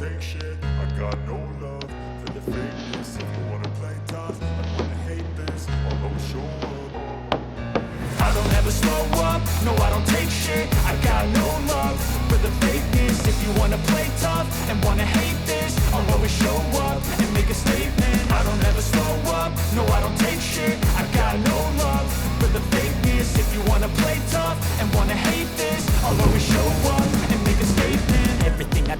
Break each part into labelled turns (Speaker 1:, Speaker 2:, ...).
Speaker 1: take shit. I got no love for the fakeness.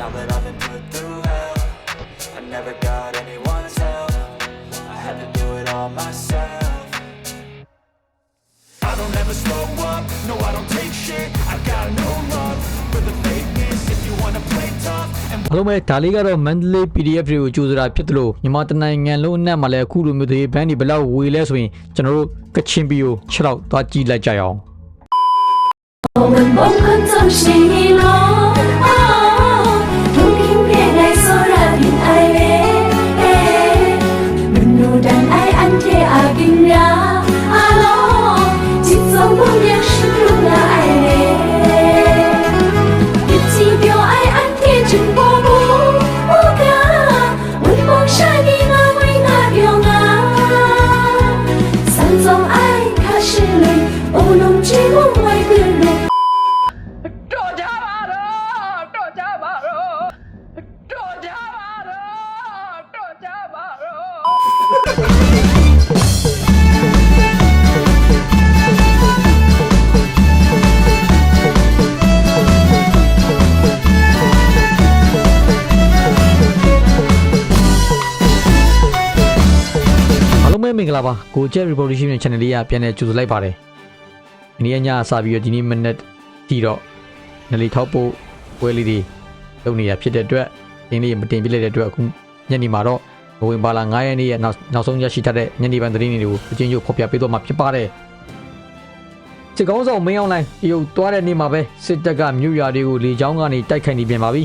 Speaker 2: Now that I've been put through hell I never got anyone's help I had to do it all myself I don't ever slow up, no I don't take shit I got no love for the fakeness If you wanna play tough and
Speaker 3: အားလုံးပဲဒါလေးကတော့ Mandalay PDF တွေကိုကြိုးစားတာဖြစ်တယ်လို့မြန်မာတနိုင်ငံလုံးအနှံ့မှာလည်းအခုလိုမျိုးတွေဘန်းဒီဘယ်လောက်ဝေလဲဆိုရင်ကျွန်တော်တို့ကချင်ပီကို6တော့သွားကြည့်လိုက်ကြရအောင်
Speaker 4: 我们梦很总是遗
Speaker 3: င်္ဂလာပါကိုကျက် Revolution Channel လေးကပြန်လည်ကြိုဆိုလိုက်ပါတယ်ဒီနေ့ညစပြီးတော့ဒီနေ့မနေ့တီတော့နယ်လီထောက်ဖို့ပွဲလေးတွေလုပ်နေတာဖြစ်တဲ့အတွက်ဒီနေ့မတင်ပြလိုက်တဲ့အတွက်အခုညနေမှာတော့နိုဝင်ဘာလ9ရက်နေ့ရဲ့နောက်နောက်ဆုံးရရှိထားတဲ့ညနေပိုင်းသတင်းတွေကိုအချင်းချင်းဖော်ပြပေးတော့မှာဖြစ်ပါတယ်စစ်ကောင်းဆောင်မင်းအောင်လိုင်းတရုတ်သွားတဲ့နေ့မှာပဲစစ်တပ်ကမြို့ရွာတွေကိုလေကြောင်းကနေတိုက်ခိုက်နေပြန်ပါပြီ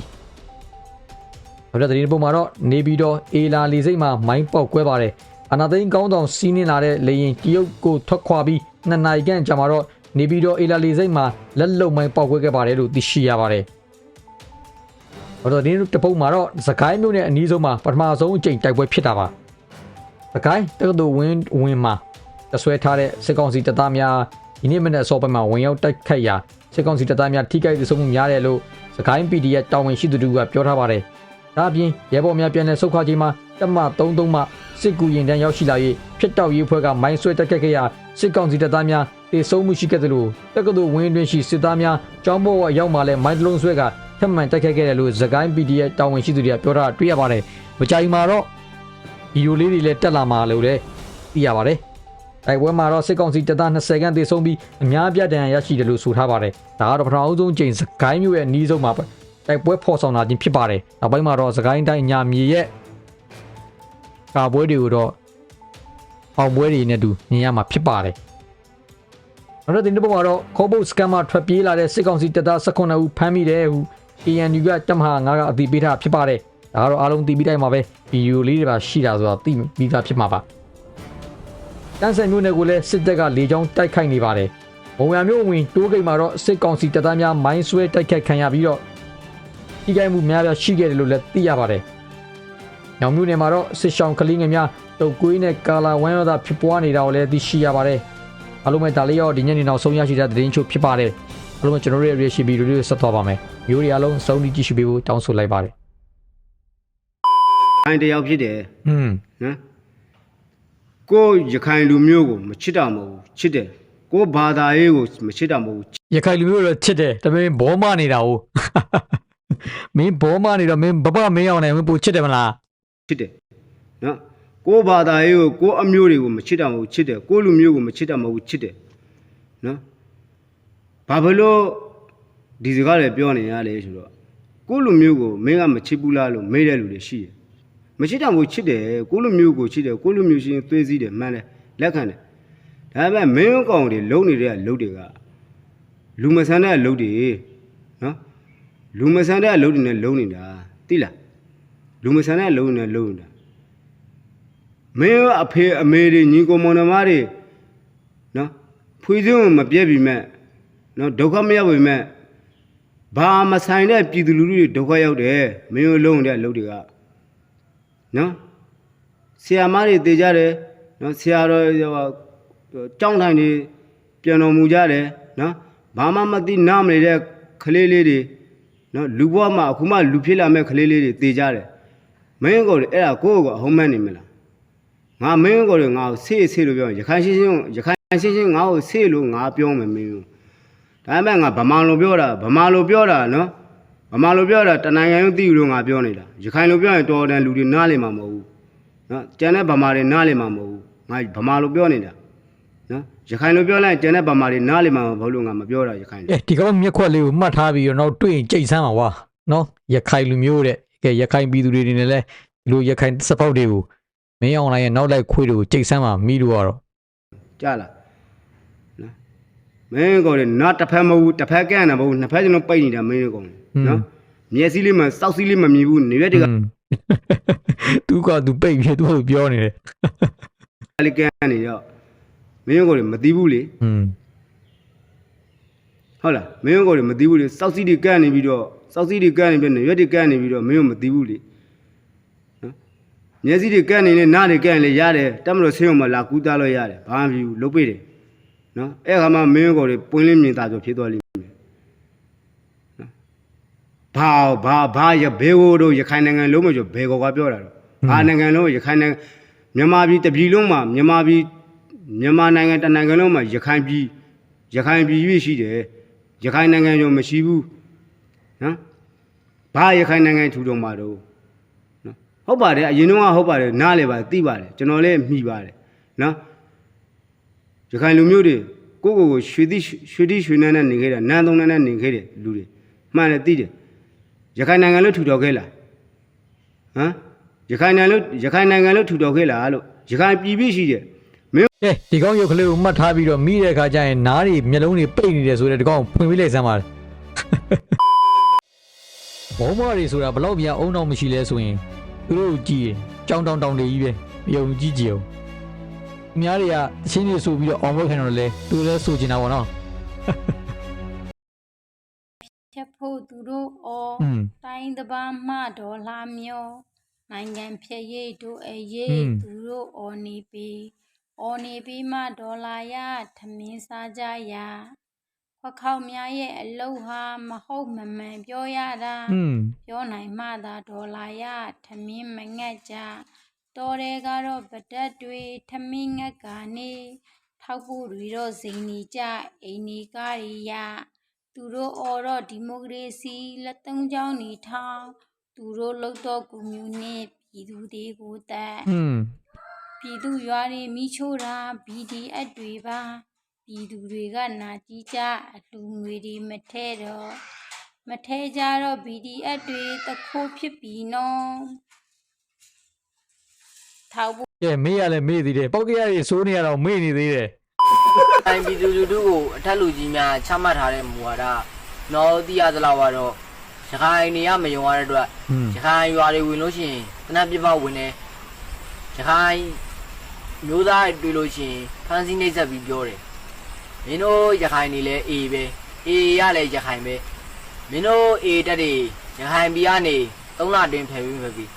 Speaker 3: နောက်တဲ့သတင်းပုံမှာတော့နေပြီးတော့အေလာလီစိတ်မှာမိုင်းပေါက်ကွဲပါတယ် အနာသိန်းကောင်းဆောင်စီးနင်းလာတဲ့လေရင်တရုတ်ကိုထွက်ခွာပြီးနှစ်နာရီခန့်ကြာမှာတော့နေပြီးတော့အေလာလီစိတ်မှာလက်လုံမိုင်းပေါက်ကွဲခဲ့ပါတယ်လို့သိရှိရပါတယ်။ဘာလို့ဒီတပုတ်မှာတော့စကိုင်းမြို့နဲ့အနီးဆုံးမှာပထမဆုံးအကြိမ်တိုက်ပွဲဖြစ်တာပါ။စကိုင်းတက္ကသိုလ်ဝင်းဝင်းမှာတဆွဲထားတဲ့စစ်ကောင်စီတပ်သားများဒီနေ့မနေ့အစောပိုင်းမှာဝင်ရောက်တိုက်ခိုက်ရာစစ်ကောင်စီတပ်သားများထိခိုက်ဒေဆုံးမှုများတယ်လို့စကိုင်း PDF တာဝန်ရှိသူတို့ကပြောထားပါတယ်။ဒါအပြင်ရဲဘော်များပြန်လည်ဆုတ်ခွာခြင်းမှာတပ်မ33မှ စစ်ကူရင်တန်းရောက်ရှိလာ၍ဖြစ်တောက်ရေးဖွဲ့ကမိုင်းဆွဲတက်ခတ်ခဲ့ရာစစ်ကောင်စီတပ်သားများတေဆုံးမှုရှိခဲ့သလိုတက္ကသိုလ်ဝင်းတွင်ရှိစစ်သားများကျောင်းပေါ်ဝရောက်မှလည်းမိုင်းတစ်လုံးဆွဲကထပ်မံတက်ခတ်ခဲ့တယ်လို့သကိုင်း PDF တာဝန်ရှိသူတွေကပြောထားတွေ့ရပါတယ်။မကြိုင်မှာတော့ဗီဒီယိုလေးတွေလည်းတက်လာမှာလို့လည်းသိရပါတယ်။တိုက်ပွဲမှာတော့စစ်ကောင်စီတပ်သား20ခန်းသေဆုံးပြီးအများပြဒဏ်ရာရရှိတယ်လို့ဆိုထားပါတယ်။ဒါကတော့ပထမအဆုံးချိန်စကိုင်းမြို့ရဲ့အနီးဆုံးမှာတိုက်ပွဲဖော်ဆောင်လာခြင်းဖြစ်ပါတယ်။နောက်ပိုင်းမှာတော့စကိုင်းတိုင်းညာမြေရဲ့ ကာပွဲတွေကိုတော့အောင်ပွဲတွေနဲ့တူမြင်ရမှာဖြစ်ပါတယ်။နောက်တဲ့ဒီနေ့ပေါ်မှာတော့ခေါဘုတ်စကန်မှာထွက်ပြေးလာတဲ့စစ်ကောင်စီတပ်သား18ဦးဖမ်းမိတယ်ဟု ANU ကတပ်မဟာ9ကအသိပေးထားဖြစ်ပါတယ်။ဒါကတော့အားလုံးသိပြီးတိုင်းမှာပဲဗီဒီယိုလေးတွေပါရှိတာဆိုတော့သိပြီးသားဖြစ်မှာပါ။တန်းဆန်မျိုးနယ်ကိုလည်းစစ်တပ်ကလေကြောင်းတိုက်ခိုက်နေပါတယ်။ဘုံရမျိုးဝင်တိုးဂိတ်မှာတော့စစ်ကောင်စီတပ်သားများမိုင်းဆွဲတိုက်ခိုက်ခံရပြီးတော့ထိခိုက်မှုများပြားရှိခဲ့တယ်လို့လည်းသိရပါတယ်။ ညောင်မျိုးနယ်မှာတော့စစ်ရှောင်းကလေးငယ်များတုတ်ကွေးနဲ့ကာလာဝမ်းရတာဖြစ်ပွားနေတာကိုလည်းသိရှိရပါတယ်။အားလုံးပဲဒါလေးရောဒီညနေနောက်ဆုံးရရှိတဲ့သတင်းချုပ်ဖြစ်ပါတယ်။အားလုံးပဲကျွန်တော်တို့ရဲ့ reaction video လေးကိုဆက်သွားပါမယ်။မျိုးတွေအားလုံးစုံကြည့်ရှုပေးဖို့တောင်းဆိုလိုက်ပါတယ်
Speaker 5: ခိုင်တယောက်ဖြစ်တယ်
Speaker 3: ။อืม
Speaker 5: နော်ကိုရခိုင်လူမျိုးကိုမချစ်တာမဟုတ်ဘူးချစ်တယ်ကိုဘာသာရေးကိုမချစ်တာမဟုတ်ဘူး
Speaker 3: ရခိုင်လူမျိုးတော့ချစ်တယ်ဒါပေမဲ့ဘောမနေတာ哦မင်းဘောမနေတော့မင်းဘဘမင်းအောင်လည်းမင်းပိုချစ်တယ်မလား
Speaker 5: ချစ်တယ်နော်ကိုဘာသာရေးကိုကိုအမျိုးတွေကိုမချစ်တာမဟုတ်ချစ်တယ်ကိုလူမျိုးကိုမချစ်တာမဟုတ်ချစ်တယ်နော်ဘာဖြစ်လို့ဒီစကားတွေပြောနေရလဲဆိုတော့ကိုလူမျိုးကိုမင်းကမချစ်ဘူးလားလို့မေးတဲ့လူတွေရှိတယ်မချစ်တာမဟုတ်ချစ်တယ်ကိုလူမျိုးကိုချစ်တယ်ကိုလူမျိုးရှင်သွေးစည်းတယ်မှန်တယ်လက်ခံတယ်ဒါပေမဲ့မင်းကောင်တွေလုံနေတဲ့အလုပ်တွေကလူမဆန်တဲ့အလုပ်တွေနော်လူမဆန်တဲ့အလုပ်တွေနဲ့လုံနေတာသိလား လူမဆန်တဲ့အလုပ်တွေနဲ့လုံနေတာမင်းရောအဖေအမေတွေညီကိုမောင်နှမတွေနော်ဖွေးစင်းကိုမပြည့်ပြီမဲ့နော်ဒုက္ခမရောက်ပြီမဲ့ဘာမဆိုင်တဲ့ပြည်သူလူထုတွေဒုက္ခရောက်တယ်မင်းရောလုံးတဲ့အလုပ်တွေကနော်ဆရာမတွေတည်ကြတယ်နော်ဆရာတော်ဟိုကြောင်းထိုင်တွေပြန်တော်မူကြတယ်နော်ဘာမှမသိနားမနေတဲ့ကလေးလေးတွေနော်လူဘဝမှာအခုမှလူဖြစ်လာမဲ့ကလေးလေးတွေတည်ကြတယ် မင်းကိုယ်အဲ့ဒါကိုယ့်ကိုယ်ကအဟုံးမဲ့နေမလားငါမင်းကိုယ်ငါ့ကိုဆေးဆေးလို့ပြောရင်ရခိုင်ရှင်းရှင်းရခိုင်ရှင်းရှင်းငါ့ကိုဆေးလို့ငါပြောမယ်မင်းကိုဒါပေမဲ့ငါဗမာလိုပြောတာဗမာလိုပြောတာနော်ဗမာလိုပြောတာတနိုင်ငံလုံးသိလို့ငါပြောနေတာရခိုင်လိုပြောရင်တော်တယ်လူတွေနားလည်မှာမဟုတ်ဘူးနော်ကျန်တဲ့ဗမာတွေနားလည်မှာမဟုတ်ဘူးငါဗမာလိုပြောနေတာနော်ရခိုင်လိုပြောလိုက်ရင်ကျန်တဲ့ဗမာတွေနားလည်မှာမဟုတ်လို့ငါမပြောတာရခိုင်လို
Speaker 3: အဲဒီကောင်မျက်ခွက်လေးကိုမှတ်ထားပြီးတော့နောက်တွေ့ရင်ကြိတ်ဆန်းပါဝါနော်ရခိုင်လူမျိုးတဲ့ ကဲရခိုင်ပြည်သူတွေနေလဲဒီလိုရခိုင်စပောက်တွေကိုမင်းအောင်လိုင်းရဲ့နောက်လိုက်ခွေးတွေကိုကြိတ်ဆန်းပါမိလို့ကတော့
Speaker 5: ကြားလားနော်မင်းကိုယ်လည်းနားတစ်ဖက်မဟုတ်ဘူးတစ်ဖက်ကန့်တာမဟုတ်ဘူးနှစ်ဖက်စလုံးပိတ်နေတာမင်းကိုယ်နော်မျက်စိလေးမှစောက်စီးလေးမမြင်ဘူးနေရက်တွေက
Speaker 3: သူကသူပိတ်ပြီးသူ့ကိုပြောနေတယ်
Speaker 5: လေးကန်းနေတော့မင်းကိုယ်လည်းမသိဘူးလေ
Speaker 3: อืม
Speaker 5: ဟုတ်လားမင်းကိုယ်လည်းမသိဘူးလေစောက်စီးတွေကန်းနေပြီးတော့ စောက်စီးတွေကန်းနေပြီးနေရက်တွေကန်းနေပြီးတော့မင်းကိုမသိဘူးလေနော်မျက်စိတွေကန်းနေလေနားတွေကန်းလေရတယ်တက်မလို့ဆင်းအောင်မလာကူးသားလို့ရတယ်ဘာမှမဖြစ်ဘူးလုတ်ပေးတယ်နော်အဲ့ခါမှမင်းကိုယ်လည်းပွင့်လင်းမြင်သာဆိုဖြစ်သွားလိမ့်မယ်နော်ဘာဘာဘာရဘေကိုတို့ရခိုင်နိုင်ငံလုံးမကျော်ဘေကောကပြောတာတော့ဘာနိုင်ငံလုံးရခိုင်နိုင်ငံမြန်မာပြည်တပြည်လုံးမှာမြန်မာပြည်မြန်မာနိုင်ငံတစ်နိုင်ငံလုံးမှာရခိုင်ပြည်ရခိုင်ပြည်ရွေ့ရှိတယ်ရခိုင်နိုင်ငံကျော်မရှိဘူး နော်ဘာရခိုင်နိုင်ငံထူတော်မှာတော့နော်ဟုတ်ပါတယ်အရင်တော့ဟုတ်ပါတယ်နားလေပါတယ်သိပါတယ်ကျွန်တော်လည်းမှီပါတယ်နော်ရခိုင်လူမျိုးတွေကိုယ့်ကိုယ်ကိုရွှေတိရွှေတိရွှေနန်းနဲ့နေခဲ့တာနန်းသုံးနန်းနဲ့နေခဲ့တဲ့လူတွေမှန်တယ်သိတယ်ရခိုင်နိုင်ငံလို့ထူထောင်ခဲ့လားဟမ်ရခိုင်နိုင်ငံလို့ရခိုင်နိုင်ငံလို့ထူထောင်ခဲ့လားလို့ရခိုင်ပြည်ပြည့်ရှိတယ်မင်း
Speaker 3: ကဲဒီကောင်ရုပ်ကလေးကိုမှတ်ထားပြီးတော့မိတဲ့အခါကျရင်နားတွေမျက်လုံးတွေပိတ်နေတယ်ဆိုတော့ဒီကောင်ကိုဖွင့်ပေးလိုက်စမ်းပါလေ ဘုံမတွေဆိုတာဘလောက်များအုံတော့မရှိလဲဆိုရင်သူတို့ကြည့်ကြောင်တောင်တောင်တွေကြီးပဲမယုံကြည်ကြအောင်အများတွေကတချင်းတွေဆိုပြီးတော့အောင်ဘုတ်ခံတော့လဲသူလည်းဆိုချင်တာပေါ့နော်
Speaker 6: ဖြတ်ဖို့သူတို့အော်တိုင်းတပါမှဒေါ်လာမျိုးနိုင်ငံဖြည့်ရေးတို့အရေးသူတို့အော်နေပြီအော်နေပြီမှဒေါ်လာရထမင်းစားကြရ ခွက်ခေါက်များရဲ့အလုတ်ဟာမဟုတ်မမှန်ပြောရတာ
Speaker 3: อืม
Speaker 6: ပြောနိုင်မှသာဒေါ်လာရထမင်းမငတ်ကြတော်တယ်ကတော့ဗဒတ်တွေထမင်းငတ်ကနေထောက်ဖို့တွေတော့ဇိမ်နေကြအိမ်နေကားရီရသူတို့အော်တော့ဒီမိုကရေစီလက်သုံးချောင်းနေထောင်းသူတို့လှုပ်တော့ကူမျိုးနဲ့ပြည်သူတွေကိုတတ်
Speaker 3: อืม
Speaker 6: ပြည်သူရွာတွေမိချိုးတာ BDF တွေပါ ပြည်သူတွေကနာကြည့်ကြအလှငွေတွေမထဲတော့မထဲကြတော့ BDF တွေတခိုးဖြစ်ပြီနော်ထောက်ဖို့
Speaker 3: ကဲမေးရလဲမေးသေးတယ်ပောက်ကရတွေစိုးနေရတော့မေးနေသေးတယ်။
Speaker 7: တိုင်းပြည်သူလူထုကိုအထက်လူကြီးများချမှတ်ထားတဲ့မူဝါဒနော်သိရသလောက်ကတော့ရခိုင်နေရမယုံရတဲ့အတွက်
Speaker 3: อืม
Speaker 7: ရခိုင်ရွာတွေဝင်လို့ရှိရင်တနက်ပြပဝင်နေရခိုင်မျိုးသားတွေတွေ့လို့ရှိရင်ဖမ်းဆီးနှိပ်စက်ပြီးပြောတယ်။ မင်းတို့ရခိုင်နေလဲအေးပဲအေးရလဲရခိုင်ပဲမင်းတို့အေးတက်တွေရခိုင်ပြည်ကနေ၃လတွင်ဖယ်ပြီးမပြီး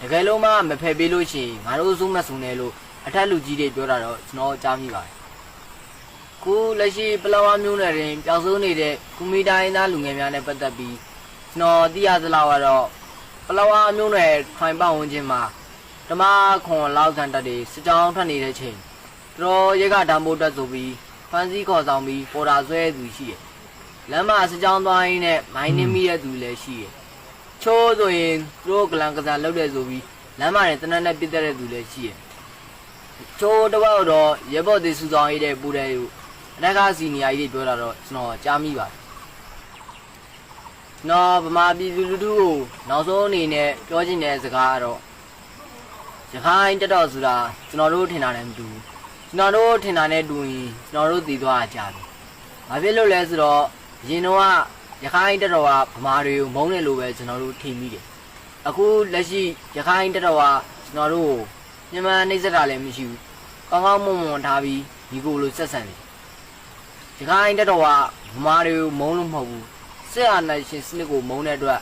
Speaker 7: တကယ်လို့မှမဖယ်ပေးလို့ရှိရင်ငါတို့စုမစုံတယ်လို့အထက်လူကြီးတွေပြောတာတော့ကျွန်တော်ကြားမိပါတယ်ခုလက်ရှိပလောဝမျိုးနယ်တွင်ပျောက်ဆုံးနေတဲ့ကူမီတိုင်းသားလူငယ်များနဲ့ပတ်သက်ပြီးကျွန်တော်သိရသလောက်ကတော့ပလောဝမျိုးနယ်ခိုင်ပဝန်းကျင်မှာဓမ္မခွန်လောက်ကန်တက်တွေစစ်ကြောင်းထွက်နေတဲ့ချိန်သူတော်ရဲကဓာတ်မိုးတက်ဆိုပြီး ဖန်စည်းခေါ်ဆောင်ပြီးပေါ်တာဆွဲသူရှိတယ်။လမ်းမှာစစ်ကြောင်းသွားရင်းနဲ့မိုင်းနှင်းမိတဲ့သူလည်းရှိတယ်။ချိုးဆိုရင်သူတို့ကလန်ကစားလုပ်တဲ့ဆိုပြီးလမ်းမှာနဲ့တနက်နဲ့ပြစ်တဲ့သူလည်းရှိတယ်။ချိုးတစ်ပတ်တော့ရဲဘော်တွေစုဆောင်ရေးတဲ့ပူတဲ့ယူအထက်ကစီနီယာကြီးတွေပြောတာတော့ကျွန်တော်ကြားမိပါတယ်ကျွန်တော်ဗမာပြည်သူလူထုကိုနောက်ဆုံးအနေနဲ့ပြောချင်တဲ့စကားကတော့ရခိုင်တက်တော်ဆိုတာကျွန်တော်တို့ထင်တာလည်းမတူဘူး ကျွန်တော်တို့ထင်တာနဲ့တူရင်ကျွန်တော်တို့တည်သွားကြပြီဘာဖြစ်လို့လဲဆိုတော့အရင်တော့ရခိုင်တက်တော်ကဗမာတွေကိုမုန်းတယ်လို့ပဲကျွန်တော်တို့ထင်မိတယ်အခုလက်ရှိရခိုင်တက်တော်ကကျွန်တော်တို့ကိုမြန်မာနှိမ့်စက်တာလည်းမရှိဘူးကောင်းကောင်းမွန်မွန်ထားပြီးဒီကိုလိုဆက်ဆံတယ်ရခိုင်တက်တော်ကဗမာတွေကိုမုန်းလို့မဟုတ်ဘူးစစ်အာဏာရှင်စနစ်ကိုမုန်းတဲ့အတွက်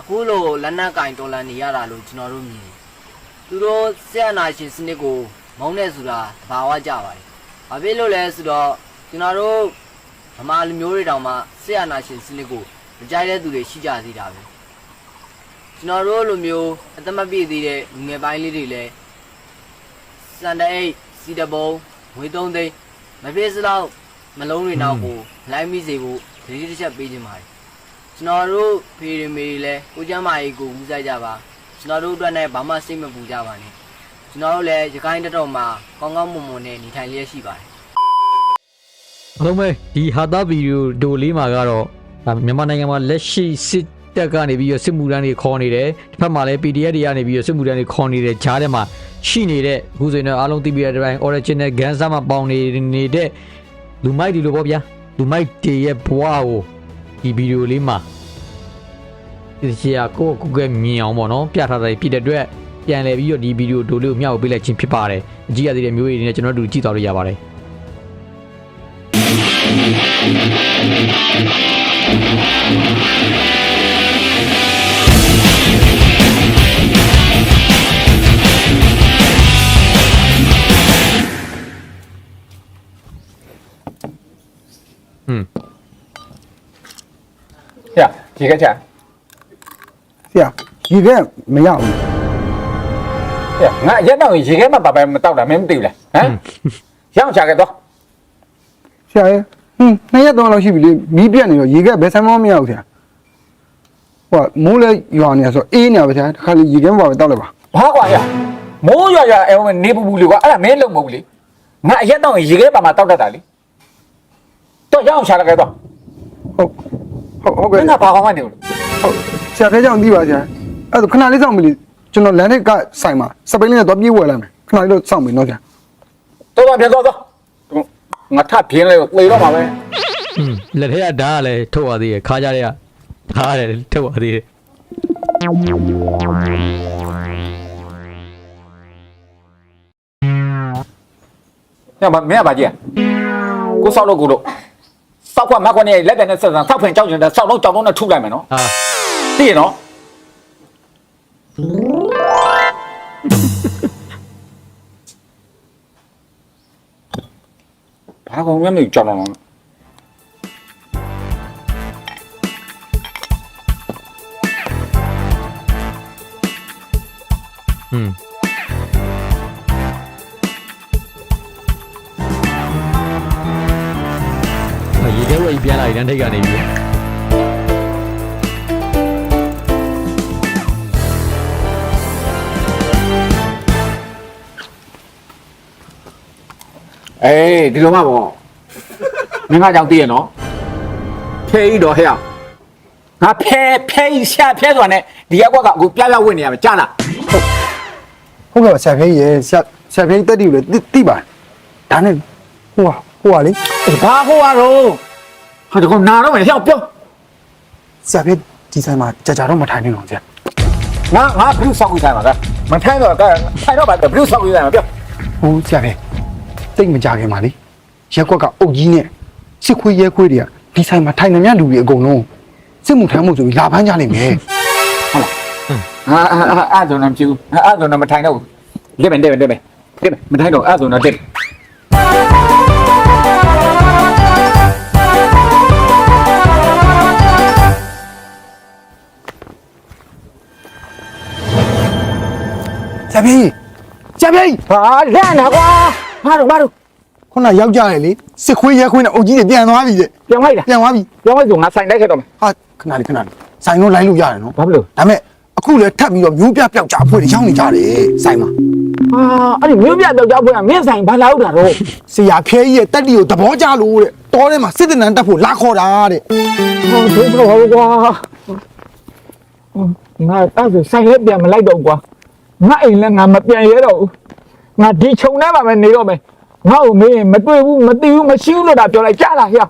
Speaker 7: အခုလိုလက်နက်ကင်တော်လန်နေရတာလို့ကျွန်တော်တို့မြင်တယ်သူတို့ဆက်အနာရှင်စနစ်ကို မုန်းနေဆိုတာသဘာဝကြပါတယ်။ဘာဖြစ်လို့လဲဆိုတော့ကျွန်တော်တို့ဗမာလူမျိုးတွေတောင်မှဆက်အနာရှင်စနစ်ကိုမကြိုက်တဲ့သူတွေရှိကြသေးတာပဲ။ကျွန်တော်တို့လူမျိုးအသက်မပြည့်သေးတဲ့လူငယ်ပိုင်းလေးတွေလည်းစန်ဒအိတ်စီတပုံငွေသုံးသိန်းမပြည့်စလောက်မလုံးတွေနောက်ကိုလိုက်မိစေဖို့ဒတိတစ်ချက်ပေးခြင်းပါတယ်။ကျွန်တော်တို့ဖေရီမေတွေလည်းကိုကျမ်းမာရေးကိုဦးစားကြပါ။ကျွန်တော်တို့အတွက်နဲ့ဘာမှစိတ်မပူကြပါနဲ့ ကျွန်တော်တို့လည်းရခိုင်တက်တော်မှာကောင်းကောင်းမွန်မွန်နဲ့နေထိုင်လျက်ရှိပါတယ်
Speaker 3: အားလုံးပဲဒီဟာတာဗီဒီယိုဒိုလေးမှာကတော့ဒါမြန်မာနိုင်ငံမှာလက်ရှိစစ်တပ်ကနေပြီးတော့စစ်မှုထမ်းတွေခေါ်နေတယ်တစ်ဖက်မှာလည်း PDF တွေကနေပြီးတော့စစ်မှုထမ်းတွေခေါ်နေတဲ့ဂျားထဲမှာရှိနေတဲ့အခုဆိုရင်တော့အားလုံးသိပြီးတဲ့တိုင်း original Ganza မှာပေါင်နေနေတဲ့လူမိုက်ဒီလိုပေါ့ဗျာလူမိုက်တွေရဲ့ဘဝကိုဒီဗီဒီယိုလေးမှာဒီချာကိုယ့်ကိုယ်ကမြင်အောင်ပေါ့နော်ပြထားတာဖြစ်တဲ့အတွက် ပြန်လည်ပြီးတော့ဒီဗီဒီယိုဒိုလေးကိုမျှဝေပေးလိုက်ခြင်းဖြစ်ပါတယ်အကြည့်ရသေးတဲ့မျိုးရည်တွေနဲ့ကျွန်တော်တို့ကြည့်သွားလို့ရပါတယ်
Speaker 8: ဆရာရေခက်ချာ
Speaker 9: ဆရာရေခဲမရဘူး
Speaker 8: ဆရာ ငါအရက်တော့ရေခဲမှာပါပဲမတောက်တာမင်းမသိဘူးလားဟမ်ရအောင်ချခဲ့တော့
Speaker 9: ဆရာရေဟင်းနှစ်ရက်သုံးလောက်ရှိပြီလေမီးပြတ်နေတော့ရေခဲဘယ်ဆိုင်မှမရဘူးဆရာဟိုကမိုးလဲရွာနေဆိုအေးနေပါဗျာတခါလေရေခဲမပါပဲတောက်လိုက်ပါ
Speaker 8: ဘာကွာရမိုးရွာရွာအဲနေပူပူလေကွာအဲ့ဒါမင်းလုံးမဟုတ်ဘူးလေငါအရက်တော့ရေခဲပါမှာတောက်တတ်တာလေတော့ရအောင်ချခဲ့တော့
Speaker 9: ဟုတ်ဟုတ်ဟုတ်
Speaker 8: မ
Speaker 9: ကဲ့
Speaker 8: င်းကဘာကောင်ကနေလို့
Speaker 9: ဟုတ်ဆရာခဲကြောင့်သိပါဆရာအဲ့ဒါခဏလေးစောင့်ပြီလေ ကျွန်တော်လမ်းထိပ်ကဆိုင်မှာစပိန်လေးနဲ့တော့ပြေးဝယ်လိုက်မယ်ခဏလေးတော့စောင့်ပြီနော်ဆရာ
Speaker 8: တော်တော်ပြန်တော့တော့ငါထပြင်းလေသေတော့မှာပဲ
Speaker 3: อืมလက်ထက်ကဓာတ်ကလည်းထုတ်ရသေးရခါကြတဲ့ကဓာတ်ကလည်းထုတ်ရသေးတယ်
Speaker 8: ညမမင်းကဘာကြည့်ကိုဆောက်လို့ကိုလို့စောက်ခွက်မက်ခွက်နဲ့လက်တယ်နဲ့ဆက်ဆံစောက်ဖွင့်ကြောက်ကျင်တဲ့စောက်လုံးကြောက်လုံးနဲ့ထုလိုက်မယ်နော်
Speaker 3: ဟာ
Speaker 8: သိရနော် ဘာကောင်မှမကြောက်တော့
Speaker 3: อืมအရေခဲဝယ်ပြန်လာရင်တန်း
Speaker 8: အေးဒီလိုမှပေါ့မင်းကကြောင့်သိရနော်ဖဲဤတော့ဟဲ့ငါဖဲဖဲဤရှာဖဲဆိုတာနဲ့ဒီရက်ကွက်ကအခုပြပြဝင်နေရမယ်ကြားလား
Speaker 9: ဟုတ်ကဲ့ပါဆရာခဲရေဆရာဆရာခဲတက်တီကိုလေသိသိပါတယ်ဒါနဲ့ဟိုကဟိုကလေ
Speaker 8: ဘာဟိုရတော့ဟာဒီကောင်နာတော့မယ်ဟဲ့ပြော
Speaker 9: ဆရာခဲဒီဆိုင်မှာကြာကြာတော့မထိုင်နေတော့ဆရာ
Speaker 8: ငါငါဘလူးဆောက်ပြီးထိုင်ပါကမထိုင်တော့ကထိုင်တော့ပါဘလူးဆောက်ပြီးထိုင်ပါပြော
Speaker 9: ဟိုဆရာခဲ တိတ်မကြခင်ပါလေရက်ကွက်ကအုပ်ကြီးနဲ့စစ်ခွေးရဲခွေးတွေကဒီဆိုင်မှာထိုင်နေမြလူတွေအကုန်လုံးစစ်မှုထမ်းမှုဆိုပြီးလာပန်းကြလိမ့်မယ်
Speaker 8: အာအာအဲ့ဒါတော့မကြည့်ဘူးအဲ့ဒါတော့မထိုင်တော့ဘူးလက်ပဲလက်ပဲလက်ပဲလက်ပဲမထိုင်တော့အဲ့ဒါတော့လက်
Speaker 9: ဆရာဖေးဆရာဖေး
Speaker 8: ဟာလန့်တာကွာ ဘာလို့ဘာလို့
Speaker 9: ခုနယောက်ျားလေလေစစ်ခွေးရဲခွေးနဲ့အုပ်ကြီးတွေပြန်သွားပြီတဲ့
Speaker 8: ပြန်လိုက်တာ
Speaker 9: ပြန်သွားပြီ
Speaker 8: ပြန်လိုက်ဆိုငါဆိုင်လိုက်ခဲ့တော့မယ်
Speaker 9: ဟာခဏလေးခဏလေးဆိုင်လို့လိုက်လို့ရတယ်နော်
Speaker 8: ဘာဖြစ်လို့
Speaker 9: ဒါမဲ့အခုလည်းထပ်ပြီးတော့မျိုးပြပျောက်ကြအဖွဲတွေရောင်းနေကြတယ်ဆိုင်မှာ
Speaker 8: အဲ့ဒီမြို့ပြတော့ကြောက်ဖွင့်ကမင်းဆိုင်ဘာလာဟုတ်တာတော့
Speaker 9: ဆရာဖျဲကြီးရဲ့တက်တီကိုသဘောကျလို့တဲ့တောထဲမှာစစ်တနန်းတက်ဖို့လာခေါ်တာတဲ့
Speaker 8: ဟောဒုက္ခပါဘူးကွာငါအဲ့ဒါဆိုင်လည်းပြန်မလိုက်တော့ဘူးကွာငါအိမ်လည်းငါမပြန်ရဲတော့ဘူး ငါဒီခြုံထဲမှာပဲနေတော့မယ်ငါ့ကိုမင်းမတွေ့ဘူးမသိဘူးမရှိဘူးလို့တာပြောလိုက်ကြားလားဟျော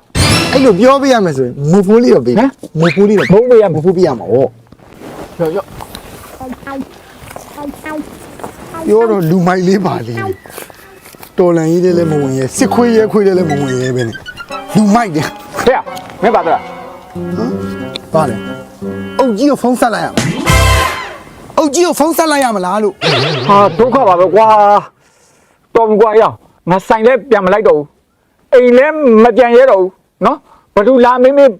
Speaker 9: အဲ့လိုပြောပေးရမယ်ဆိုရင်မူဖိုးလေးတော့ပေး
Speaker 8: ဟမ်
Speaker 9: မူဖိုးလေးတော့
Speaker 8: ဘုံပေးရမ
Speaker 9: မူ
Speaker 8: ယ်
Speaker 9: ဖိုးပေးရမှာဟော
Speaker 8: ရောရော
Speaker 9: ပြောတော့လူမိုက်လေးပါလေတော်လန်ကြီးလေးလည်းမဝင်ရဲစစ်ခွေးရဲခွေးလေးလည်းမဝင်ရဲပဲနဲ့လူမိုက်တယ်
Speaker 8: ဟဲ့မင်းပါတော့
Speaker 9: ပါလေအုတ်ကြီးကိုဖုန်းဆက်လိုက်ရမလား အုတ်ကြီးကိုဖုန်းဆက်လိုက်ရမလားလို့
Speaker 8: ဟာဒုက္ခပါပဲကွာတော်ပြီကွာဟျောငါဆိုင်လည်းပြန်မလိုက်တော့ဘူးအိမ်လည်းမပြန်ရဲတော့ဘူးနော်ဘယ်သူလာမင်းမင်း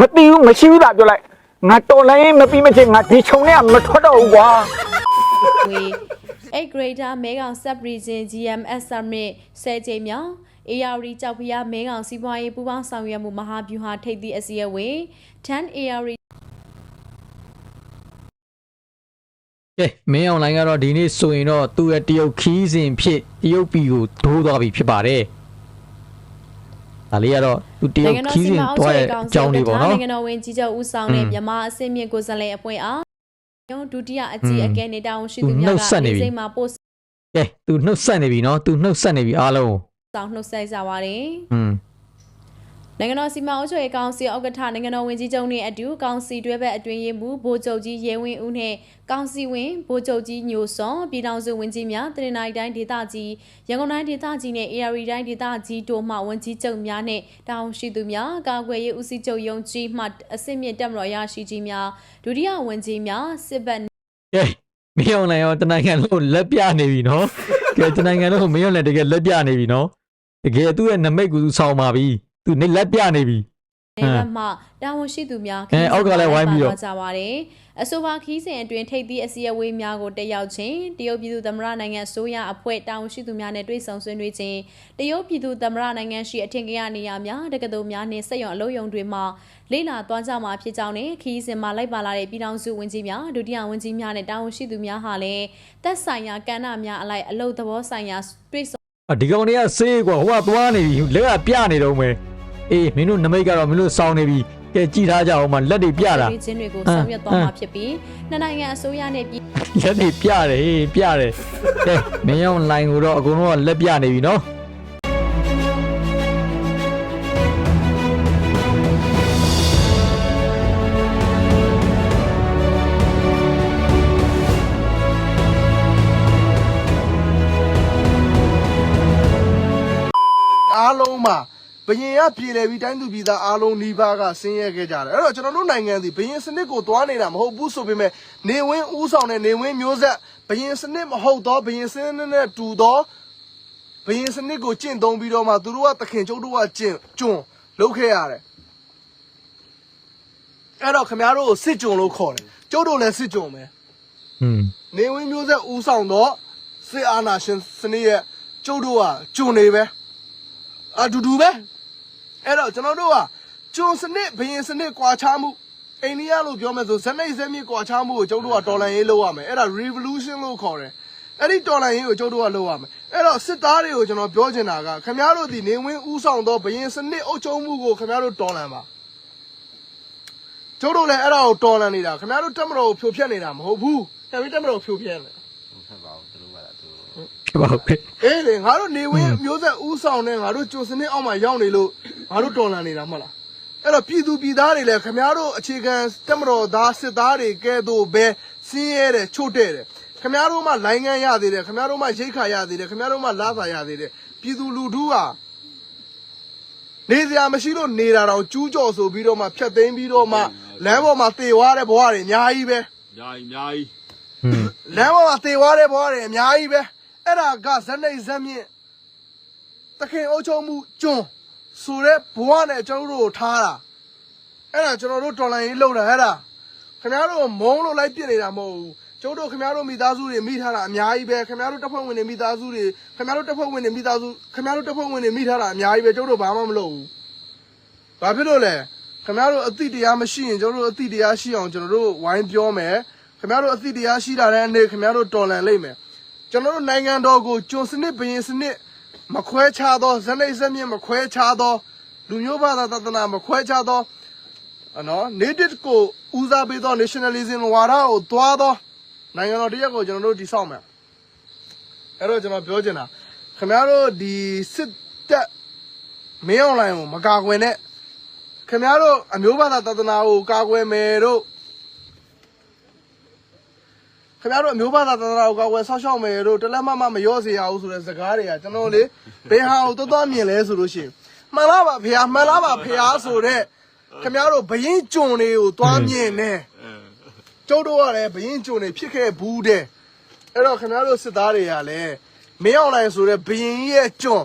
Speaker 8: မသိဘူးမရှိဘူးလားပြောလိုက်ငါတော်လိုင်းမပြီးမချင်းငါဒီခြုံထဲကမထွက်တော့ဘူးကွာ
Speaker 10: ဝေ8 grader မဲကောင် sub region GMS summit 10ကြိမ်မြောက် ARD ကြောက်ဖျားမဲကောင်စီးပွားရေးပူးပေါင်းဆောင်ရွက်မှုမဟာဗျူဟာထိပ်သီးအစည်းအဝေး10 ARD
Speaker 3: ကဲမင်းအွန်လိုင်းကတော့ဒီနေ့ဆိုရင်တော့သူ့ရဲ့တရုတ်ခီးစဉ်ဖြစ်တရုတ်ပြည်ကိုဒိုးသွားပြီဖြစ်ပါတယ်။ဒါလေးကတော့သူတရုတ်ခီး
Speaker 10: စ
Speaker 3: ဉ်တွားရဲ့အကြောင်းလေးပေါ့နော်။
Speaker 10: နိုင်ငံတော်ဝန်ကြီးချုပ်ဦးဆောင်တဲ့မြန်မာအစိုးရကိုယ်စားလှယ်အဖွဲ့အားရုံးဒုတိယအကြီးအကဲနေတာဝန်ရှိ
Speaker 3: သူ
Speaker 10: များကဒီစိမ်မှာပို့
Speaker 3: ကဲသူနှုတ်ဆက်နေပြီနော်သူနှုတ်ဆက်နေပြီအားလုံး
Speaker 10: ဆောင်နှုတ်ဆက်ကြပါတယ်။
Speaker 3: อืม
Speaker 10: နိုင်ငံတော်စီမံအုပ်ချုပ်ရေးကောင်စီဥက္ကဋ္ဌနိုင်ငံတော်ဝန်ကြီးချုပ်နဲ့အတူကောင်စီတွဲဘက်အတွင်းရေးမှူးဗိုလ်ချုပ်ကြီးရဲဝင်းဦးနဲ့ကောင်စီဝင်ဗိုလ်ချုပ်ကြီးညိုစွန်ပြည်ထောင်စုဝန်ကြီးများတရင်နိုင်တိုင်းဒေသကြီးရန်ကုန်တိုင်းဒေသကြီးနဲ့ AR တိုင်းဒေသကြီးတို့မှဝန်ကြီးချုပ်များနဲ့တာဝန်ရှိသူများကာကွယ်ရေးဦးစီးချုပ်ရုံးကြီးမှအစစ်မြင့်တက်မတော်ရရှိကြီးများဒုတိယဝန်ကြီးများစစ်ဘက်
Speaker 3: ကဲမင်းအွန်လိုင်းရောတနိုင်ငံလုံးလက်ပြနေပြီနော်ကဲတနိုင်ငံလုံးမင်းအွန်လိုင်းတကယ်လက်ပြနေပြီနော်တကယ်သူ့ရဲ့နမိတ်ကိုသူဆောင်ပါပြီ သူနေလက်ပြနေပြီ
Speaker 10: နေဘက်မှတာဝန်ရှိသူများ
Speaker 3: အဲအောက်ကလည်းဝိုင်းပြီးတော့
Speaker 10: ကြပါတယ်အဆိုပါခီးစဉ်အတွင်းထိပ်သီးအစည်းအဝေးများကိုတက်ရောက်ခြင်းတရုတ်ပြည်သူသမ္မတနိုင်ငံအစိုးရအဖွဲ့တာဝန်ရှိသူများနဲ့တွေ့ဆုံဆွေးနွေးခြင်းတရုတ်ပြည်သူသမ္မတနိုင်ငံရှိအထင်ကရနေရာများတက္ကသိုလ်များနှင့်စက်ရုံအလုပ်ရုံတွေမှာလေ့လာသွားကြမှာဖြစ်ကြောင်းနဲ့ခီးစဉ်မှာလိုက်ပါလာတဲ့ပြည်ထောင်စုဝန်ကြီးများဒုတိယဝန်ကြီးများနဲ့တာဝန်ရှိသူများဟာလည်းသက်ဆိုင်ရာကဏ္ဍများအလိုက်အလုပ်သဘောဆိုင်ရာတွေ့ဆုံ
Speaker 3: အဒီကောင်တွေကဆေးကွာဟိုကသွားနေပြီလက်ကပြနေတော့မယ် အေးမင်းတို့နမိတ်ကတော့မင်းတို့စောင်းနေပြီကဲကြည်ထားကြအောင်မလက်တွေပြတာ
Speaker 10: ဆွေးနွေးခြင်းတွေကိုဆောင်ရွက်သွားမှာဖြစ်ပြီးနှစ်နိုင်ငံအစိုးရနဲ့ပြည်
Speaker 3: လက်တွေပြတယ်ဟေးပြတယ်ကဲမင်းအောင်လိုင်းကိုတော့အကုန်လုံးကလက်ပြနေပြီနော်
Speaker 11: ဘယင်ကပြည်လည်ပြီးတိုင်းသူပြည်သားအားလုံးနှီးပါးကဆင်းရဲခဲ့ကြတယ်အဲ့တော့ကျွန်တော်တို့နိုင်ငံသည်ဘယင်စနစ်ကိုသွားနေတာမဟုတ်ဘူးဆိုပေမဲ့နေဝင်းဦးဆောင်တဲ့နေဝင်းမျိုးဆက်ဘယင်စနစ်မဟုတ်တော့ဘယင်စနစ်နဲ့တူတော့ဘယင်စနစ်ကိုကျင့်သုံးပြီးတော့မှသူတို့ကသခင်ကျုပ်တို့ကကျင့်ကျွန်းလုပ်ခဲ့ရတယ်အဲ့တော့ခင်ဗျားတို့ကိုစစ်ကြုံလို့ခေါ်တယ်ကျုပ်တို့လည်းစစ်ကြုံပဲ
Speaker 3: อืม
Speaker 11: နေဝင်းမျိုးဆက်ဦးဆောင်တော့စစ်အာဏာရှင်စနစ်ရဲ့ကျုပ်တို့ကကျွန်းနေပဲအတူတူပဲ အဲ့တော့ကျွန်တော်တို့ကကျွန်းစနစ်ဘယင်စနစ်ကွာခြားမှုအိန္ဒိယလို့ပြောမယ်ဆိုဇက်နိတ်ဇက်မြစ်ကွာခြားမှုကိုကျုပ်တို့ကတော်လန်ရေးလုပ်ရမယ်အဲ့ဒါ revolution လို့ခေါ်တယ်အဲ့ဒီတော်လန်ရေးကိုကျုပ်တို့ကလုပ်ရမယ်အဲ့တော့စစ်သားတွေကိုကျွန်တော်ပြောချင်တာကခင်ဗျားတို့ဒီနေဝင်းဦးဆောင်တော့ဘယင်စနစ်အုပ်ချုပ်မှုကိုခင်ဗျားတို့တော်လန်ပါကျုပ်တို့လည်းအဲ့ဒါကိုတော်လန်နေတာခင်ဗျားတို့တက်မတော်ကိုဖြိုဖျက်နေတာမဟုတ်ဘူးခင်ဗျားတက်မတော်ကိုဖြိုဖျက်နေ
Speaker 3: ဖြစ်ပါ ဦးခေ
Speaker 11: အေးလေငါတို့နေဝင်းမျိုးဆက်ဦးဆောင်နေငါတို့ကျုံစနစ်အောက်မှာရောက်နေလို့ငါတို့တော်လန်နေတာမဟုတ်လားအဲ့တော့ပြည်သူပြည်သားတွေလည်းခမည်းတော်အခြေခံတက်မတော်သားစစ်သားတွေကဲသို့ပဲစင်းရဲတယ်ချို့တဲ့တယ်ခမည်းတော်မှလိုင်းငန်းရသေးတယ်ခမည်းတော်မှရိတ်ခါရသေးတယ်ခမည်းတော်မှလာစာရသေးတယ်ပြည်သူလူထုကနေစရာမရှိလို့နေတာတော့ကျူးကျော်ဆိုပြီးတော့မှဖြတ်သိမ်းပြီးတော့မှလမ်းပေါ်မှာတေဝါတဲ့ဘဝတွေအများကြီးပဲ
Speaker 3: อืม
Speaker 11: လမ်းပေါ်မှာသေသွားတဲ့ဘွားတွေအများကြီးပဲ အဲ့ဒါကဇက်နေဇက်မြင့်တခင်အုပ်ချုပ်မှုကျွန်းဆိုတဲ့ဘွားနဲ့ကျွန်တော်တို့ကိုထားတာအဲ့ဒါကျွန်တော်တို့တော်လိုင်းရေးလုပ်တာအဲ့ဒါခင်ဗျားတို့မုံလို့လိုက်ပြစ်နေတာမဟုတ်ဘူးကျုပ်တို့ခင်ဗျားတို့မိသားစုတွေမိထားတာအများကြီးပဲခင်ဗျားတို့တပ်ဖွဲ့ဝင်တွေမိသားစုတွေခင်ဗျားတို့တပ်ဖွဲ့ဝင်တွေမိသားစုခင်ဗျားတို့တပ်ဖွဲ့ဝင်တွေမိထားတာအများကြီးပဲကျုပ်တို့ဘာမှမလုပ်ဘူးဘာဖြစ်လို့လဲခင်ဗျားတို့အသိတရားမရှိရင်ကျုပ်တို့အသိတရားရှိအောင်ကျွန်တော်တို့ဝိုင်းပြောမယ်ခင်ဗျားတို့အသိတရားရှိတာတဲ့အနေခင်ဗျားတို့တော်လန်လိမ့်မယ် ကျွန်တော်တို့နိုင်ငံတော်ကိုကျွန်စနစ်ဘရင်စနစ်မခွဲခြားသောဇနိဇမြင့်မခွဲခြားသောလူမျိုးဘာသာတသနာမခွဲခြားသောနော် native ကိုဦးစားပေးသော nationalism ဝါဒကိုသွားသောနိုင်ငံတော်တရက်ကိုကျွန်တော်တို့တည်ဆောက်မယ်အဲ့တော့ကျွန်တော်ပြောချင်တာခင်ဗျားတို့ဒီစစ်တပ်မင်းအွန်လိုင်းကိုမကာကွယ်နဲ့ခင်ဗျားတို့အမျိုးဘာသာတသနာကိုကာကွယ်မယ်တို့ ခင်ဗျားတို့အမျိုးဘာသာတသနာကိုကောက်ွယ်ဆောက်ရှောက်မယ်တို့တလက်မမမရောစေရဘူးဆိုတဲ့စကားတွေကကျွန်တော်လေဘယ်ဟာကိုတော်တော်မြင်လဲဆိုလို့ရှိရင်မှန်လားပါဖေဟာမှန်လားပါဖေဟာဆိုတဲ့ခင်ဗျားတို့ဘရင်ကျွန်တွေကိုသွားမြင်နေကျုပ်တို့ကလည်းဘရင်ကျွန်တွေဖြစ်ခဲ့ဘူးတဲ့အဲ့တော့ခင်ဗျားတို့စစ်သားတွေကလည်းမင်းအောင်လိုင်ဆိုတဲ့ဘရင်ကြီးရဲ့ကျွန်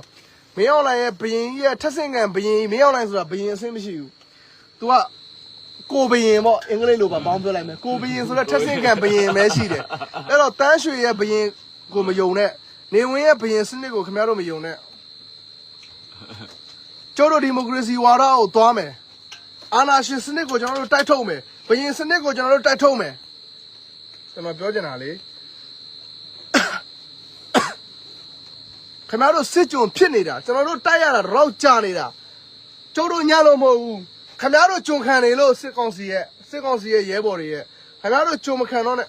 Speaker 11: မင်းအောင်လိုင်ရဲ့ဘရင်ကြီးရဲ့ထက်ဆင့်ကန်ဘရင်ကြီးမင်းအောင်လိုင်ဆိုတာဘရင်အဆင့်မရှိဘူး तू က ကိုဘရင်ပေါ့အင်္ဂလိပ်လိုပါပေါင်းပြောလိုက်မယ်ကိုဘရင်ဆိုတော့ထက်ဆင့်ကန်ဘရင်ပဲရှိတယ်အဲ့တော့တန်းရွှေရဲ့ဘရင်ကိုမယုံနဲ့နေဝင်ရဲ့ဘရင်စနစ်ကိုခင်ဗျားတို့မယုံနဲ့ကျိုးတို့ဒီမိုကရေစီဝါဒကိုသွားမယ်အာဏာရှင်စနစ်ကိုကျွန်တော်တို့တိုက်ထုတ်မယ်ဘရင်စနစ်ကိုကျွန်တော်တို့တိုက်ထုတ်မယ်ကျွန်တော်ပြောချင်တာလေခင်ဗျားတို့စစ်ကြုံဖြစ်နေတာကျွန်တော်တို့တိုက်ရတာတော့ကြာနေတာကျုပ်တို့ညလို့မဟုတ်ဘူး ခင်ဗျားတို့ကြုံခံနေလို့စစ်ကောင်စီရဲ့စစ်ကောင်စီရဲ့ရဲဘော်တွေရဲ့ခင်ဗျားတို့ကြုံမခံတော့နဲ့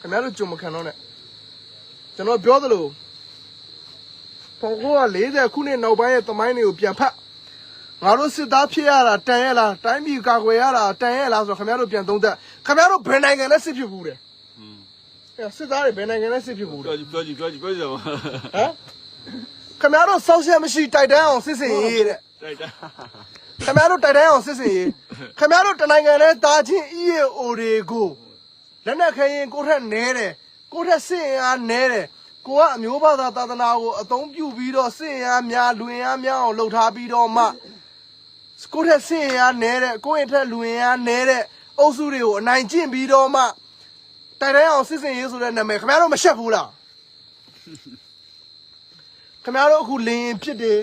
Speaker 11: ခင်ဗျားတို့ကြုံမခံတော့နဲ့ကျွန်တော်ပြောသလိုပုံကောက40ခုနှစ်နောက်ပိုင်းရဲ့သမိုင်းတွေကိုပြန်ဖတ်ငါတို့စစ်သားဖြစ်ရတာတန်ရလားတိုင်းပြည်ကာကွယ်ရတာတန်ရလားဆိုတော့ခင်ဗျားတို့ပြန်သုံးသပ်ခင်ဗျားတို့ဘယ်နိုင်ငံနဲ့စစ်ဖြစ်ဘူးတဲ့အဲစစ်သားတွေဘယ်နိုင်ငံနဲ့စစ်ဖြစ်ဘူးတဲ့
Speaker 12: ပြောကြည့်ပြောကြည့်ပြောကြည့်ပြောကြည့်ပါ
Speaker 11: ဟမ်ခင်ဗျားတို့စောက်ချက်မရှိတိုက်တန်းအောင်စစ်စင်ရေးတဲ့
Speaker 12: တိုက်တာ
Speaker 11: ခင်ဗျားတို့တိုက်တိုင်းအောင်စစ်စင်ရေးခင်ဗျားတို့တနိုင်ငံနဲ့တာချင်း EAO တွေကိုလက်နက်ခဲရင်ကိုယ့်ထက်နဲတယ်ကိုယ့်ထက်စစ်ရင်အားနဲတယ်ကိုကအမျိုးဘာသာသာသနာကိုအသုံးပြုပြီးတော့စစ်ရင်အားများလူရင်အားများအောင်လှုပ်ထားပြီးတော့မှကိုယ့်ထက်စစ်ရင်အားနဲတယ်ကိုယ့်ရင်ထက်လူရင်အားနဲတဲ့အုပ်စုတွေကိုအနိုင်ကျင့်ပြီးတော့မှတိုက်တိုင်းအောင်စစ်စင်ရေးဆိုတဲ့နာမည်ခင်ဗျားတို့မရှက်ဘူးလားခင်ဗျားတို့အခုလင်းရင်ဖြစ်တယ်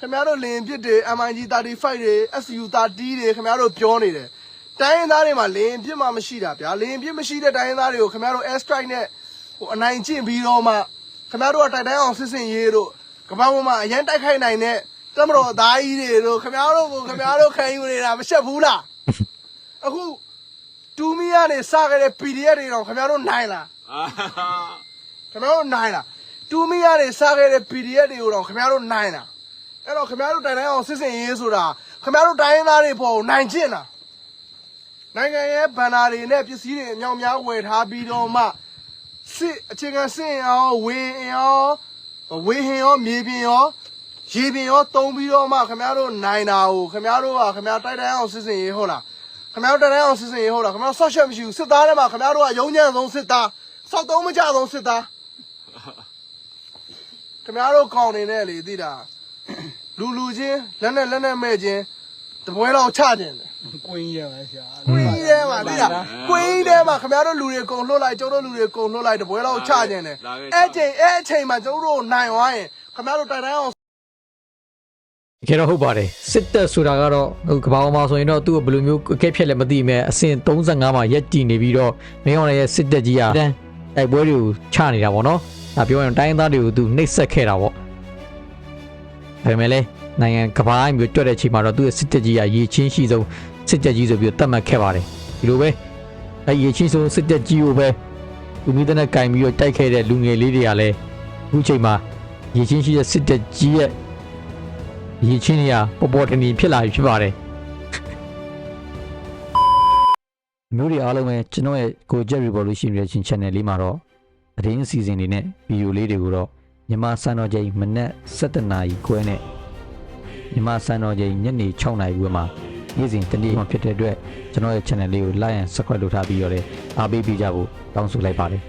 Speaker 11: ခင်ဗျားတို့လင်ဖြစ်တယ် MIG 35တွေ SU 30တွေခင်ဗျားတို့ပြောနေတယ်တိုင်းရင်းသားတွေမှာလင်ဖြစ်မှမရှိတာဗျာလင်ဖြစ်မရှိတဲ့တိုင်းရင်းသားတွေကိုခင်ဗျားတို့ air strike နဲ့ဟိုအနိုင်ကျင့်ပြီးတော့မှခင်ဗျားတို့ကတိုက်တိုင်းအောင်စစ်စင်ရေးတို့ကမ္ဘာပေါ်မှာအရင်တိုက်ခိုက်နိုင်တဲ့တမတော်သားကြီးတွေတို့ခင်ဗျားတို့ကိုခင်ဗျားတို့ခံယူနေတာမရှက်ဘူးလားအခုတူမီကနေစခဲ့တဲ့ PDF တွေတော့ခင်ဗျားတို့နိုင်လား
Speaker 12: အာ
Speaker 11: ခင်ဗျားတို့နိုင်လားတူမီကနေစခဲ့တဲ့ PDF တွေကိုတော့ခင်ဗျားတို့နိုင်လား အဲ့တော့ခင်ဗျားတို့တိုင်တိုင်းအောင်စစ်စင်ရေးဆိုတာခင်ဗျားတို့တိုင်းရင်းသားတွေပေါ်ကိုနိုင်ကျင့်တာနိုင်ငံရဲ့ဗန္နာတွေနဲ့ပစ္စည်းတွေအမြောက်များဝယ်ထားပြီးတော့မှစစ်အခြေခံစစ်ရင်ရောဝေရင်ရောဝေဟင်ရောမြေပြင်ရောရေပြင်ရောတုံးပြီးတော့မှခင်ဗျားတို့နိုင်တာကိုခင်ဗျားတို့ကခင်ဗျားတိုက်တိုင်းအောင်စစ်စင်ရေးဟုတ်လားခင်ဗျားတို့တိုက်တိုင်းအောင်စစ်စင်ရေးဟုတ်လားခင်ဗျားဆော့ရှက်မရှိဘူးစစ်သားတွေမှာခင်ဗျားတို့ကရုံညံ့ဆုံးစစ်သားစောက်သုံးမကြဆုံးစစ်သားခင်ဗျားတို့ကောင်းနေနဲ့လေသိတာ လူလူချင်းလက်နဲ့လက်နဲ့မဲ့ချင်းတပွဲတော့ချခြင်းတယ်
Speaker 9: ကိုင်းရပါရှာ
Speaker 11: ကွင်းကြီးထဲမှာသိလားကွင်းကြီးထဲမှာခင်ဗျားတို့လူတွေအကုန်လှုပ်လိုက်ကျုပ်တို့လူတွေအကုန်လှုပ်လိုက်တပွဲတော့ချခြင်းတယ်အဲ့ချိန်အဲ့အချိန်မှာကျုပ်တို့နိုင်သွားရင်ခင်ဗျားတို့တိုင်တိုင်းအောင်
Speaker 3: တကယ်တော့ဟုတ်ပါတယ်စစ်တပ်ဆိုတာကတော့ဟိုကဘာပေါ်မှာဆိုရင်တော့သူ့ကိုဘယ်လိုမျိုးအကဲဖြတ်လဲမသိမဲ့အဆင့်35မှာရက်တည်နေပြီးတော့မင်းအောင်ရဲ့စစ်တပ်ကြီးကတန်းတိုက်ပွဲတွေကိုချနေတာပေါ့နော်ဒါပြောရင်တိုင်းရင်းသားတွေကိုသူနှိပ်စက်ခဲ့တာပေါ့ ဒါပေမဲ့လည်းနိုင်ငံကဘာမျိုးတွက်တဲ့အချိန်မှာတော့သူ့ရဲ့စစ်တပ်ကြီးကရေချင်းရှိဆုံးစစ်တပ်ကြီးဆိုပြီးတော့တတ်မှတ်ခဲ့ပါတယ်ဒီလိုပဲအဲရေချင်းဆုံးစစ်တပ်ကြီးကိုပဲလူမျိုးတဲ့ကင်ပြီးတော့တိုက်ခဲ့တဲ့လူငယ်လေးတွေကလည်းအခုချိန်မှာရေချင်းရှိတဲ့စစ်တပ်ကြီးရဲ့ရည်ချင်းတွေကပေါ်ပေါ်တင်တင်ဖြစ်လာပြီဖြစ်ပါတယ်မျိုးတွေအားလုံးပဲကျွန်တော်ရဲ့ကိုကြက် revolution ရဲ့ချင်း channel လေးမှာတော့သတင်းအစီအစဉ်တွေနဲ့ဗီဒီယိုလေးတွေကိုတော့ မြန်မာစံတော်ချိန်မနက်7:00နာရီခွဲနဲ့မြန်မာစံတော်ချိန်ညနေ6:00နာရီခွဲမှာနေ့စဉ်တနေ့မှဖြစ်တဲ့အတွက်ကျွန်တော်ရဲ့ channel လေးကို like and subscribe လုပ်ထားပြီးတော့လည်းအားပေးပေးကြဖို့တောင်းဆိုလိုက်ပါတယ်